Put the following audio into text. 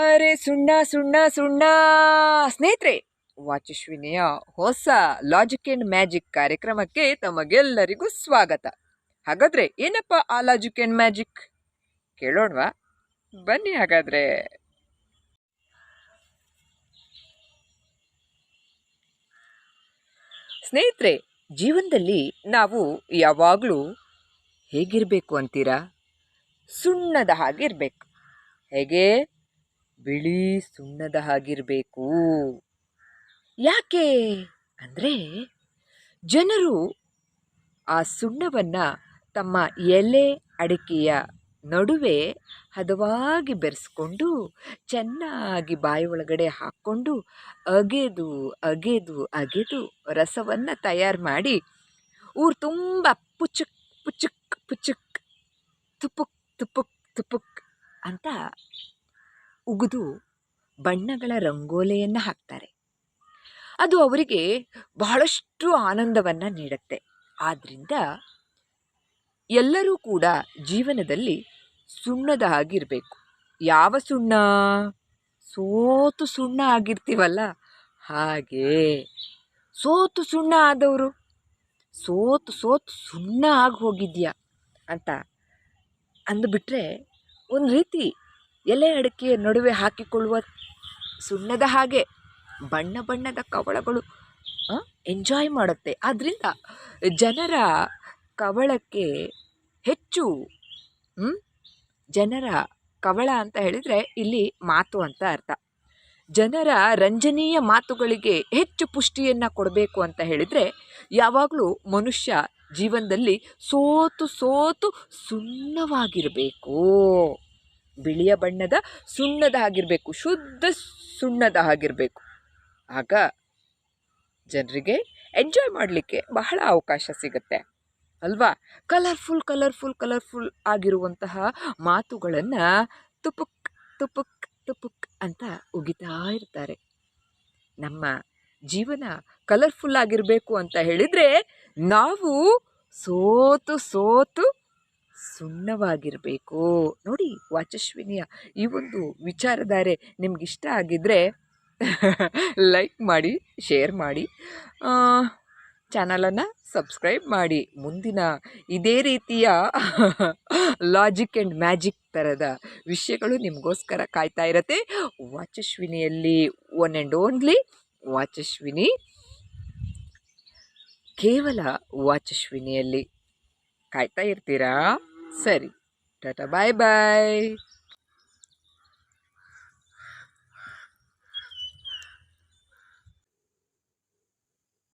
ಅರೆ ಸುಣ್ಣ ಸುಣ್ಣ ಸುಣ್ಣ. ಸ್ನೇಹಿತರೆ, ವಾಚಸ್ವಿನಿಯ ಹೊಸ ಲಾಜಿಕ್ ಆ್ಯಂಡ್ ಮ್ಯಾಜಿಕ್ ಕಾರ್ಯಕ್ರಮಕ್ಕೆ ತಮಗೆಲ್ಲರಿಗೂ ಸ್ವಾಗತ. ಹಾಗಾದ್ರೆ ಏನಪ್ಪ ಆ ಲಾಜಿಕ್ ಆ್ಯಂಡ್ ಮ್ಯಾಜಿಕ್ ಕೇಳೋಣವಾ? ಬನ್ನಿ ಹಾಗಾದ್ರೆ. ಸ್ನೇಹಿತರೆ, ಜೀವನದಲ್ಲಿ ನಾವು ಯಾವಾಗಲೂ ಹೇಗಿರಬೇಕು ಅಂತೀರಾ? ಸುಣ್ಣದ ಹಾಗೆ ಇರಬೇಕು. ಹೇಗೆ? ಬಿಳಿ ಸುಣ್ಣದ ಹಾಗಿರಬೇಕು. ಯಾಕೆ? ಅಂದರೆ ಜನರು ಆ ಸುಣ್ಣವನ್ನು ತಮ್ಮ ಎಲೆ, ಅಡಿಕೆಯ ನಡುವೆ ಹದವಾಗಿ ಬೆರೆಸ್ಕೊಂಡು ಚೆನ್ನಾಗಿ ಬಾಯಿ ಒಳಗಡೆ ಹಾಕ್ಕೊಂಡು ಅಗೆದು ಅಗೆದು ಅಗೆದು ರಸವನ್ನು ತಯಾರು ಮಾಡಿ ಊರು ತುಂಬ ಪುಚುಕ್ ಪುಚುಕ್ ಪುಚುಕ್ ತುಪುಕ್ ತುಪುಕ್ ತುಪುಕ್ ಅಂತ ಉಗಿದು ಬಣ್ಣಗಳ ರಂಗೋಲೆಯನ್ನು ಹಾಕ್ತಾರೆ. ಅದು ಅವರಿಗೆ ಬಹಳಷ್ಟು ಆನಂದವನ್ನು ನೀಡುತ್ತೆ. ಆದ್ದರಿಂದ ಎಲ್ಲರೂ ಕೂಡ ಜೀವನದಲ್ಲಿ ಸುಣ್ಣದ ಆಗಿರಬೇಕು. ಯಾವ ಸುಣ್ಣ? ಸೋತು ಸುಣ್ಣ ಆಗಿರ್ತೀವಲ್ಲ? ಹಾಗೆ. ಸೋತು ಸುಣ್ಣ ಆದವರು? ಸೋತು ಸೋತು ಸುಣ್ಣ ಆಗಿ ಹೋಗಿದ್ಯಾ? ಅಂತ ಅಂದುಬಿಟ್ರೆ ಒಂದು ರೀತಿ ಎಲೆ ಅಡಿಕೆಯ ನಡುವೆ ಹಾಕಿಕೊಳ್ಳುವ ಸುಣ್ಣದ ಹಾಗೆ ಬಣ್ಣ ಬಣ್ಣದ ಕವಳಗಳು ಎಂಜಾಯ್ ಮಾಡುತ್ತೆ. ಆದ್ದರಿಂದ ಜನರ ಕವಳಕ್ಕೆ ಹೆಚ್ಚು ಜನರ ಕವಳ ಅಂತ ಹೇಳಿದರೆ ಇಲ್ಲಿ ಮಾತು ಅಂತ ಅರ್ಥ. ಜನರ ರಂಜನೀಯ ಮಾತುಗಳಿಗೆ ಹೆಚ್ಚು ಪುಷ್ಟಿಯನ್ನು ಕೊಡಬೇಕು ಅಂತ ಹೇಳಿದರೆ ಯಾವಾಗಲೂ ಮನುಷ್ಯ ಜೀವನದಲ್ಲಿ ಸೋತು ಸೋತು ಸುಣ್ಣವಾಗಿರಬೇಕು. ಬಿಳಿಯ ಬಣ್ಣದ ಸುಣ್ಣದ ಆಗಿರಬೇಕು ಶುದ್ಧ ಸುಣ್ಣದ ಆಗಿರಬೇಕು ಆಗ ಜನರಿಗೆ ಎಂಜಾಯ್ ಮಾಡಲಿಕ್ಕೆ ಬಹಳ ಅವಕಾಶ ಸಿಗುತ್ತೆ. ಅಲ್ವಾ? ಕಲರ್ಫುಲ್ ಕಲರ್ಫುಲ್ ಕಲರ್ಫುಲ್ ಆಗಿರುವಂತಹ ಮಾತುಗಳನ್ನು ತುಪುಕ್ ತುಪುಕ್ ತುಪುಕ್ ಅಂತ ಉಗಿತಾ ಇರ್ತಾರೆ. ನಮ್ಮ ಜೀವನ ಕಲರ್ಫುಲ್ ಆಗಿರಬೇಕು ಅಂತ ಹೇಳಿದರೆ ನಾವು ಸೋತು ಸೋತು ಸುಣ್ಣವಾಗಿರಬೇಕು. ನೋಡಿ ವಾಚಸ್ವಿನಿಯ ಈ ಒಂದು ವಿಚಾರಧಾರೆ ಇಷ್ಟ ಆಗಿದ್ದರೆ ಲೈಕ್ ಮಾಡಿ ಶೇರ್ ಮಾಡಿ. ಚಾನಲನ್ನು ಸಬ್ಸ್ಕ್ರೈಬ್ ಮಾಡಿ. ಮುಂದಿನ ಇದೇ ರೀತಿಯ ಲಾಜಿಕ್ ಆ್ಯಂಡ್ ಮ್ಯಾಜಿಕ್ ಥರದ ವಿಷಯಗಳು ನಿಮಗೋಸ್ಕರ ಕಾಯ್ತಾ ಇರತ್ತೆ. ವಾಚಸ್ವಿನಿಯಲ್ಲಿ ಒನ್ ಆ್ಯಂಡ್ ಓನ್ಲಿ ವಾಚಸ್ವಿನಿ. ಕೇವಲ ವಾಚಸ್ವಿನಿಯಲ್ಲಿ ಕಾಯ್ತಾ ಇರ್ತೀರಾ? ಸರಿ ಟಾಟಾ ಬಾಯ್ ಬಾಯ್